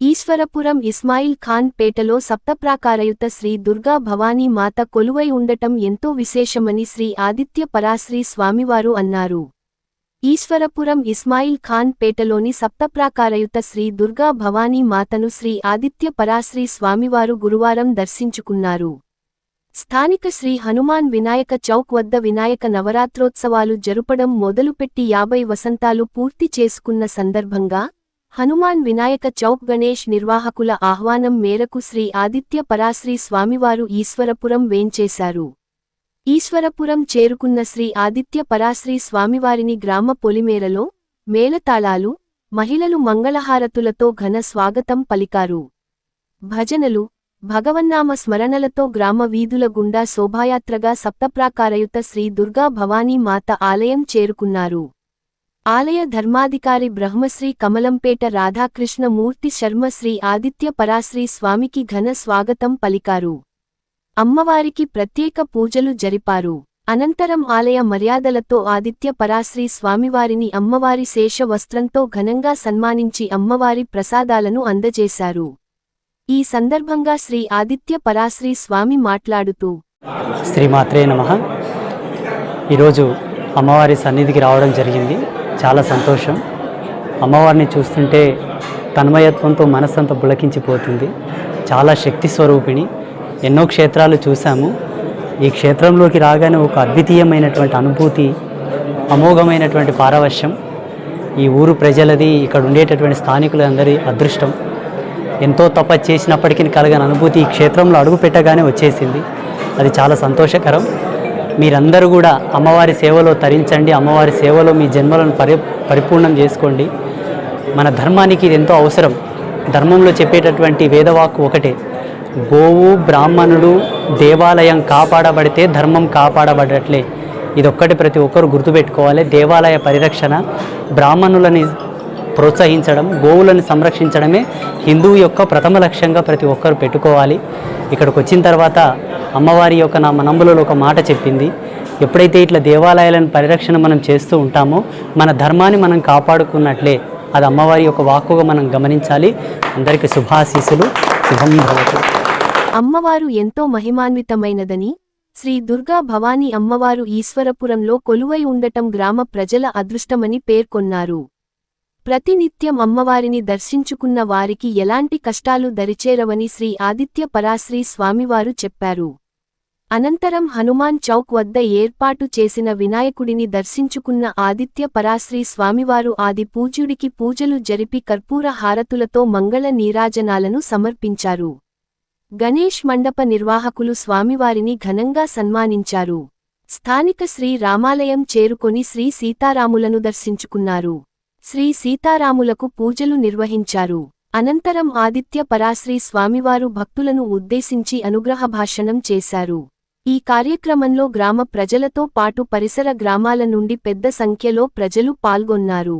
ఈశ్వరపురం ఇస్మాయిల్ ఖాన్ పేటలో సప్తప్రాకారయుత శ్రీ దుర్గా భవానీ మాత కొలువై ఉండటం ఎంతో విశేషమని శ్రీ ఆదిత్య పరాశ్రీ స్వామివారు అన్నారు. ఈశ్వరపురం ఇస్మాయిల్ ఖాన్ పేటలోని సప్తప్రాకారయుత శ్రీ దుర్గా భవానీ మాతను శ్రీ ఆదిత్య పరాశ్రీ స్వామివారు గురువారం దర్శించుకున్నారు. స్థానిక శ్రీ హనుమాన్ వినాయక చౌక్ వద్ద వినాయక నవరాత్రోత్సవాలు జరుపడం మొదలుపెట్టి యాభై వసంతాలు పూర్తి చేసుకున్న సందర్భంగా హనుమాన్ వినాయక చౌక్ గణేష్ నిర్వాహకుల ఆహ్వానం మేరకు శ్రీ ఆదిత్య పరాశ్రీ స్వామివారు ఈశ్వరపురం వేంచేశారు. ఈశ్వరపురం చేరుకున్న శ్రీ ఆదిత్య పరాశ్రీ స్వామివారిని గ్రామ పొలిమేరలో మేళతాళాలు మహిళలు మంగళహారతులతో ఘన స్వాగతం పలికారు. భజనలు భగవన్నామ స్మరణలతో గ్రామ వీధుల గుండా శోభాయాత్రగా సప్తప్రాకారయుత శ్రీ దుర్గా భవానీ మాత ఆలయం చేరుకున్నారు. ఆలయ ధర్మాధికారి బ్రహ్మశ్రీ కమలంపేట రాధాకృష్ణమూర్తి శర్మ శ్రీ ఆదిత్య పరాశ్రీ స్వామికి ఘన స్వాగతం పలికారు. అమ్మవారికి ప్రత్యేక పూజలు జరిపారు. అనంతరం ఆలయ మర్యాదలతో ఆదిత్య పరాశ్రీ స్వామివారిని అమ్మవారి శేష వస్త్రంతో ఘనంగా సన్మానించి అమ్మవారి ప్రసాదాలను అందజేశారు. ఈ సందర్భంగా శ్రీ ఆదిత్య పరాశ్రీ స్వామి మాట్లాడుతూ శ్రీమాత్రే నమ. ఈరోజు అమ్మవారి సన్నిధికి రావడం జరిగింది. చాలా సంతోషం. అమ్మవారిని చూస్తుంటే తన్మయత్వంతో మనస్సంతా పులకించిపోతుంది చాలా శక్తి స్వరూపిణి. ఎన్నో క్షేత్రాలు చూసాము ఈ క్షేత్రంలోకి రాగానే ఒక అద్వితీయమైనటువంటి అనుభూతి అమోఘమైనటువంటి పారవశ్యం. ఈ ఊరు ప్రజలది ఇక్కడ ఉండేటటువంటి స్థానికులందరి అదృష్టం. ఎంతో తప చేసినప్పటికీ కలగని అనుభూతి ఈ క్షేత్రంలో అడుగు పెట్టగానే వచ్చేసింది. అది చాలా సంతోషకరం. మీరందరూ కూడా అమ్మవారి సేవలో తరించండి అమ్మవారి సేవలో మీ జన్మలను పరి పరిపూర్ణం చేసుకోండి. మన ధర్మానికి ఇది ఎంతో అవసరం. ధర్మంలో చెప్పేటటువంటి వేదవాక్కు ఒకటే గోవు బ్రాహ్మణుడు దేవాలయం కాపాడబడితే ధర్మం కాపాడబడట్లే. ఇదొక్కటి ప్రతి ఒక్కరు గుర్తుపెట్టుకోవాలి. దేవాలయ పరిరక్షణ బ్రాహ్మణులని ప్రోత్సహించడం గోవులను సంరక్షించడమే హిందువు యొక్క ప్రథమ లక్ష్యంగా ప్రతి ఒక్కరు పెట్టుకోవాలి. ఇక్కడికి వచ్చిన తర్వాత అమ్మవారి యొక్క నా మనంబులలో ఒక మాట చెప్పింది. ఎప్పుడైతే ఇట్లా దేవాలయాలను పరిరక్షణ మనం చేస్తూ ఉంటామో మన ధర్మాన్ని మనం కాపాడుకున్నట్లే అది అమ్మవారి యొక్క వాక్కుగా మనం గమనించాలి. అందరికీ శుభాశీసులు శుభం భవతు. అమ్మవారు ఎంతో మహిమాన్వితమైనదని శ్రీ దుర్గా భవానీ అమ్మవారు ఈశ్వరపురంలో కొలువై ఉండటం గ్రామ ప్రజల అదృష్టమని పేర్కొన్నారు. ప్రతినిత్యం అమ్మవారిని దర్శించుకున్న వారికి ఎలాంటి కష్టాలు దరిచేరవని శ్రీ ఆదిత్య పరాశ్రీ స్వామివారు చెప్పారు. అనంతరం హనుమాన్ చౌక్ వద్ద ఏర్పాటు చేసిన వినాయకుడిని దర్శించుకున్న ఆదిత్య పరాశ్రీ స్వామివారు ఆది పూజ్యుడికి పూజలు జరిపి కర్పూర హారతులతో మంగళ నీరాజనాలను సమర్పించారు. గణేష్ మండప నిర్వాహకులు స్వామివారిని ఘనంగా సన్మానించారు. స్థానిక శ్రీ రామాలయం చేరుకొని శ్రీ సీతారాములను దర్శించుకున్నారు. శ్రీ సీతారాములకు పూజలు నిర్వహించారు. అనంతరం ఆదిత్య పరాశ్రీ స్వామివారు భక్తులను ఉద్దేశించి అనుగ్రహ భాషణం చేశారు. ఈ కార్యక్రమంలో గ్రామ ప్రజలతో పాటు పరిసర గ్రామాల నుండి పెద్ద సంఖ్యలో ప్రజలు పాల్గొన్నారు.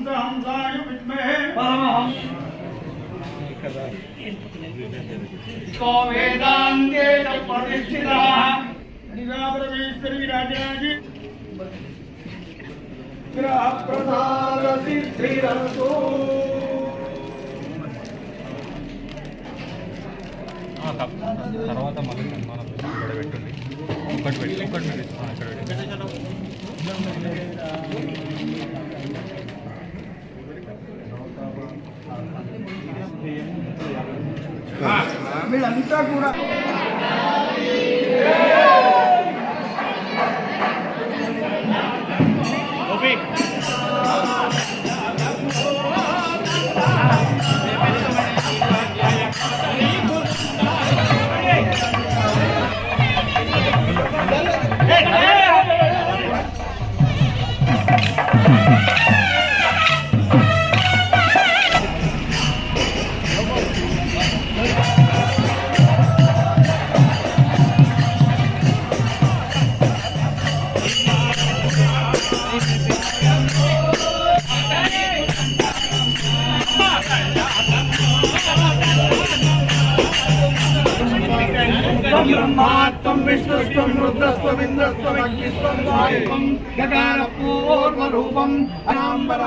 हंसाय विद्महे को वेदान्ते च प्रतिष्ठितः निराप्रवेश्वरी राजराज ग्रह प्रसाद सिद्धिरस्तु తర్వాత మళ్ళీ మనం ఇక్కడ పెట్టండి ఒకటి పెట్టి ఒకటి పెట్టి ఆ, ఇక్కడ పెట్టి వీళ్ళంతా కూడా ఓకే విష్ణుస్వం రుద్రస్వం ఇంద్రస్వం అగ్నిస్వం వాయువం గగారపూర్వరూపం అనాంబర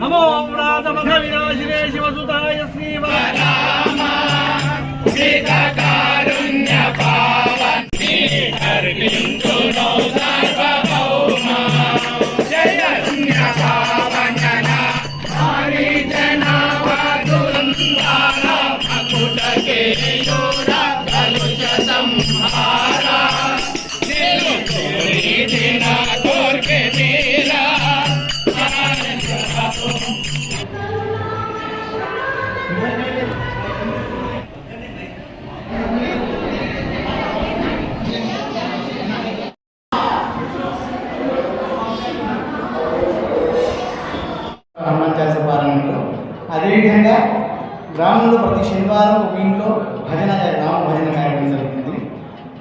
నమో వ్రాతమఖ వినాశినే శివసుతాయ శ్రీవాయ హనుమాన్ చాలీస పారాయణలో అదేవిధంగా గ్రామంలో ప్రతి శనివారం ఒక ఇంట్లో భజన గ్రామ భజన కార్యక్రమం జరుగుతుంది.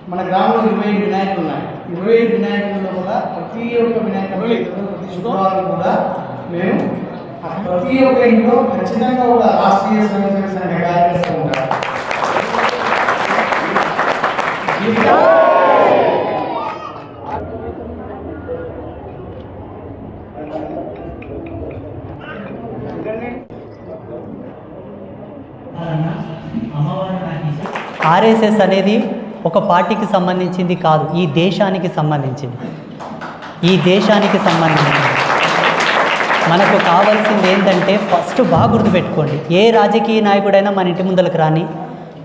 మన గ్రామంలో ఇరవై ఏడు వినాయకులు ఉన్నాయి. ఇరవై ఏడు వినాయకుల్లో కూడా ప్రతి ఒక్క వినాయకులు ప్రతి శుక్రవారం కూడా మేము ప్రతి ఒక్క ఇంట్లో ఖచ్చితంగా ఒక రాష్ట్రీయ స్వయం సంఘ కార్యక్రమం ఉంటారు. ఆర్ఎస్ఎస్ అనేది ఒక పార్టీకి సంబంధించింది కాదు ఈ దేశానికి సంబంధించింది. ఈ దేశానికి సంబంధించింది. మనకు కావాల్సింది ఏంటంటే ఫస్ట్ బాగా గుర్తుపెట్టుకోండి. ఏ రాజకీయ నాయకుడైనా మన ఇంటి ముందరకు రాని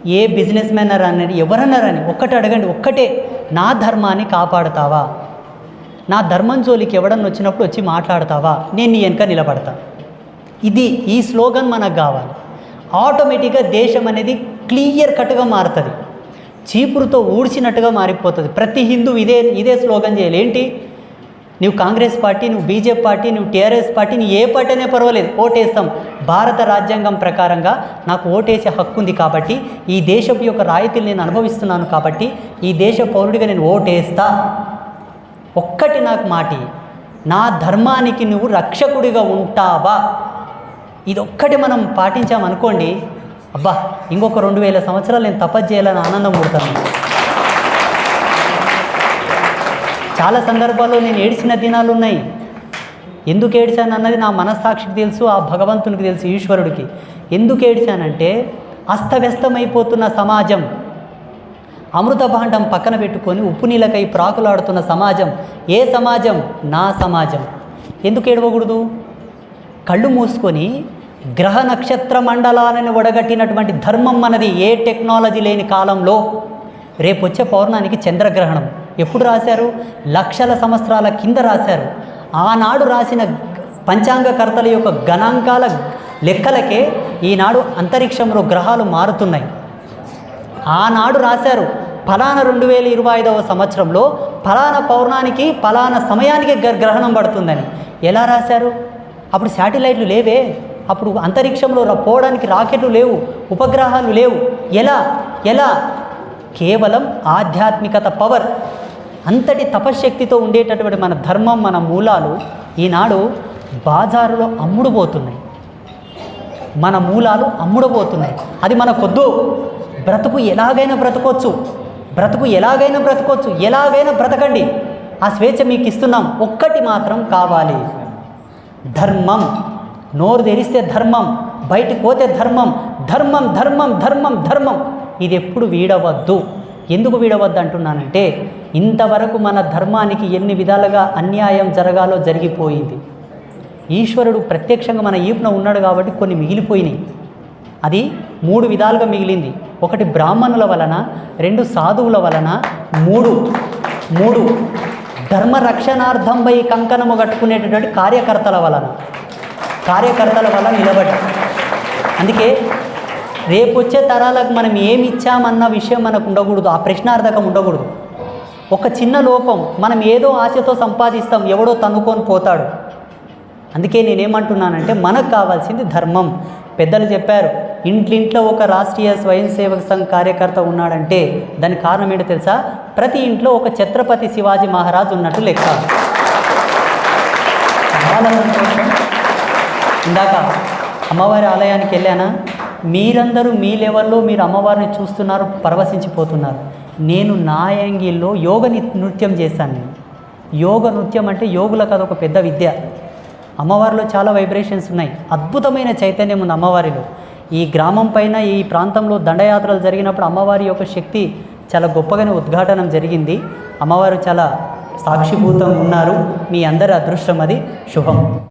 ఏ బిజినెస్ మ్యాన్ రాని ఎవరన్నా రాని ఒక్కటి అడగండి ఒక్కటే నా ధర్మాన్ని కాపాడుతావా? నా ధర్మం జోలికి ఎవడన్నా వచ్చినప్పుడు వచ్చి మాట్లాడతావా? నేను నీ వెనక నిలబడతా. ఇది ఈ స్లోగన్ మనకు కావాలి. ఆటోమేటిక్గా దేశం అనేది క్లియర్ కట్గా మారుతుంది. చీపురుతో ఊడ్చినట్టుగా మారిపోతుంది. ప్రతి హిందూ ఇదే ఇదే స్లోగన్ చేయాలి. ఏంటి? నువ్వు కాంగ్రెస్ పార్టీ నువ్వు బీజేపీ పార్టీ నువ్వు టీఆర్ఎస్ పార్టీ నీ ఏ పార్టీ అనే పర్వాలేదు ఓటేస్తాం. భారత రాజ్యాంగం ప్రకారంగా నాకు ఓటేసే హక్కు ఉంది కాబట్టి ఈ దేశపు యొక్క రాయితీలు నేను అనుభవిస్తున్నాను కాబట్టి ఈ దేశ పౌరుడిగా నేను ఓటేస్తా. ఒక్కటి నాకు మాటి నా ధర్మానికి నువ్వు రక్షకుడిగా ఉంటావా? ఇది ఒక్కటి మనం పాటించామనుకోండి అబ్బా ఇంకొక రెండు వేల సంవత్సరాలు నేను తపస్సు చేయాలని ఆనందం పుడతాను. చాలా సందర్భాల్లో నేను ఏడ్చిన దినాలు ఉన్నాయి. ఎందుకు ఏడిచాను అన్నది నా మనస్సాక్షికి తెలుసు ఆ భగవంతునికి తెలుసు ఈశ్వరుడికి. ఎందుకు ఏడిచానంటే అస్తవ్యస్తమైపోతున్న సమాజం అమృత భాండం పక్కన పెట్టుకొని ఉప్పు నీళ్ళకై ప్రాకులాడుతున్న సమాజం ఏ సమాజం? నా సమాజం. ఎందుకు ఏడవకూడదు? కళ్ళు మూసుకొని గ్రహ నక్షత్ర మండలాలను ఒడగట్టినటువంటి ధర్మం మనది ఏ టెక్నాలజీ లేని కాలంలో రేపు వచ్చే పౌర్ణానికి చంద్రగ్రహణం. ఎప్పుడు రాశారు? లక్షల సంవత్సరాల కింద రాశారు. ఆనాడు రాసిన పంచాంగకర్తల యొక్క గణాంకాల లెక్కలకే ఈనాడు అంతరిక్షంలో గ్రహాలు మారుతున్నాయి. ఆనాడు రాశారు ఫలానా రెండు వేల ఇరవై ఐదవ సంవత్సరంలో ఫలానా పౌర్ణానికి ఫలానా సమయానికి గ- గ్రహణం పడుతుందని. ఎలా రాశారు? అప్పుడు శాటిలైట్లు లేవే. అప్పుడు అంతరిక్షంలో పోవడానికి రాకెట్లు లేవు ఉపగ్రహాలు లేవు. ఎలా? ఎలా? కేవలం ఆధ్యాత్మికత పవర్. అంతటి తపశ్శక్తితో ఉండేటటువంటి మన ధర్మం మన మూలాలు ఈనాడు బాజారులో అమ్ముడుపోతున్నాయి. మన మూలాలు అమ్ముడుపోతున్నాయి. అది మనకొద్దు బ్రతుకు ఎలాగైనా బ్రతకొచ్చు. బ్రతుకు ఎలాగైనా బ్రతకొచ్చు. ఎలాగైనా బ్రతకండి. ఆ స్వేచ్ఛ మీకు ఇస్తున్నాం ఒక్కటి మాత్రం కావాలి. ధర్మం. నోరు తెరిస్తే ధర్మం. బయటికి పోతే ధర్మం. ధర్మం ధర్మం ధర్మం ధర్మం. ఇది ఎప్పుడు వీడవద్దు. ఎందుకు వీడవద్దు అంటున్నానంటే ఇంతవరకు మన ధర్మానికి ఎన్ని విధాలుగా అన్యాయం జరగాలో జరిగిపోయింది. ఈశ్వరుడు ప్రత్యక్షంగా మన ఈపున ఉన్నాడు కాబట్టి కొన్ని మిగిలిపోయినాయి. అది మూడు విధాలుగా మిగిలింది. ఒకటి బ్రాహ్మణుల వలన రెండు సాధువుల వలన మూడు మూడు ధర్మ రక్షణార్థంపై కంకణము కట్టుకునేటటువంటి కార్యకర్తల వలన. కార్యకర్తల వల్ల నిలబడి అందుకే రేపు వచ్చే తరాలకు మనం ఏమి ఇచ్చామన్న విషయం మనకు ఉండకూడదు. ఆ ప్రశ్నార్థకం ఉండకూడదు. ఒక చిన్న లోపం మనం ఏదో ఆశతో సంపాదిస్తాం ఎవడో తన్నుకొని పోతాడు. అందుకే నేనేమంటున్నానంటే మనకు కావాల్సింది ధర్మం. పెద్దలు చెప్పారు ఇంట్లింట్లో ఒక రాష్ట్రీయ స్వయం సేవక సంఘ్ కార్యకర్త ఉన్నాడంటే దానికి కారణం ఏంటో తెలుసా? ప్రతి ఇంట్లో ఒక ఛత్రపతి శివాజీ మహారాజ్ ఉన్నట్టు లెక్క. ఇందాక అమ్మవారి ఆలయానికి వెళ్ళానా? మీరందరూ మీ లెవెల్లో మీరు అమ్మవారిని చూస్తున్నారు పరవశించిపోతున్నారు. నేను నా యాంగిల్లో యోగ ని- నృత్యం చేశాను నేను. యోగ నృత్యం అంటే యోగులకు అదొక పెద్ద విద్య. అమ్మవారిలో చాలా వైబ్రేషన్స్ ఉన్నాయి. అద్భుతమైన చైతన్యం ఉంది అమ్మవారిలో. ఈ గ్రామం పైన ఈ ప్రాంతంలో దండయాత్రలు జరిగినప్పుడు అమ్మవారి యొక్క శక్తి చాలా గొప్పగానే ఉద్ఘాటనం జరిగింది. అమ్మవారు చాలా సాక్షిభూతం ఉన్నారు. మీ అందరి అదృష్టం అది. శుభం.